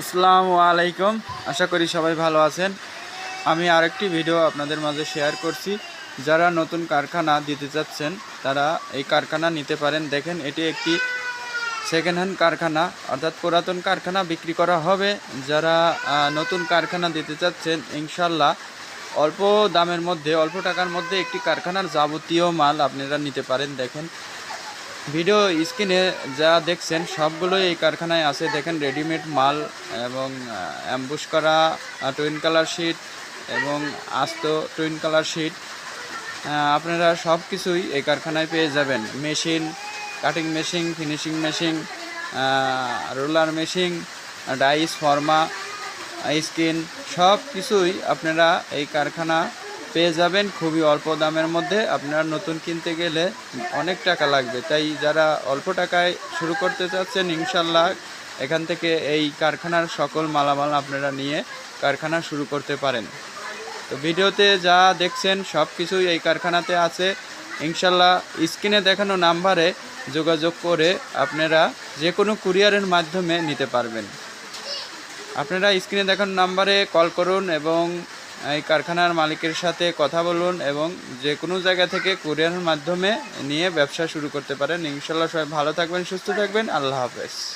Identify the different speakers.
Speaker 1: আসসালামু আলাইকুম। আশা করি সবাই ভালো আছেন। আমি আরেকটি ভিডিও আপনাদের মাঝে শেয়ার করছি। যারা নতুন কারখানা দিতে চাচ্ছেন, তারা এই কারখানা নিতে পারেন। দেখেন, এটি একটি সেকেন্ড হ্যান্ড কারখানা, অর্থাৎ পুরাতন কারখানা বিক্রি করা হবে। যারা নতুন কারখানা দিতে চাচ্ছেন ইনশাল্লাহ অল্প দামের মধ্যে, অল্প টাকার মধ্যে একটি কারখানার যাবতীয় মাল আপনারা নিতে পারেন। দেখেন ভিডিও স্ক্রিনে যা দেখছেন, সবগুলোই এই কারখানায় আছে। দেখেন রেডিমেড মাল এবং অ্যাম্বুস করা টুইন কালার শিট এবং আস্ত টুইন কালার শিট আপনারা সব কিছুই এই কারখানায় পেয়ে যাবেন। Machine cutting machine finishing machine roller machine dies ফর্মা skin সব কিছুই আপনারা এই কারখানা পেয়ে যাবেন খুবই অল্প দামের মধ্যে। আপনারা নতুন কিনতে গেলে অনেক টাকা লাগবে। তাই যারা অল্প টাকায় শুরু করতে চাচ্ছেন, ইনশাল্লাহ এখান থেকে এই কারখানার সকল মালামাল আপনারা নিয়ে কারখানা শুরু করতে পারেন। তো ভিডিওতে যা দেখছেন সব কিছুই এই কারখানাতে আছে। ইনশাল্লাহ স্ক্রিনে দেখানো নাম্বারে যোগাযোগ করে আপনারা যে কোনো কুরিয়ারের মাধ্যমে নিতে পারবেন। আপনারা স্ক্রিনে দেখানো নাম্বারে কল করুন এবং কারখানার মালিকের সাথে কথা বলুন এবং যে কোনো জায়গা থেকে কুরিয়ারের মাধ্যমে নিয়ে ব্যবসা শুরু করতে পারেন। ইনশাল্লাহ সবাই ভালো থাকবেন, সুস্থ থাকবেন। আল্লাহ হাফেজ।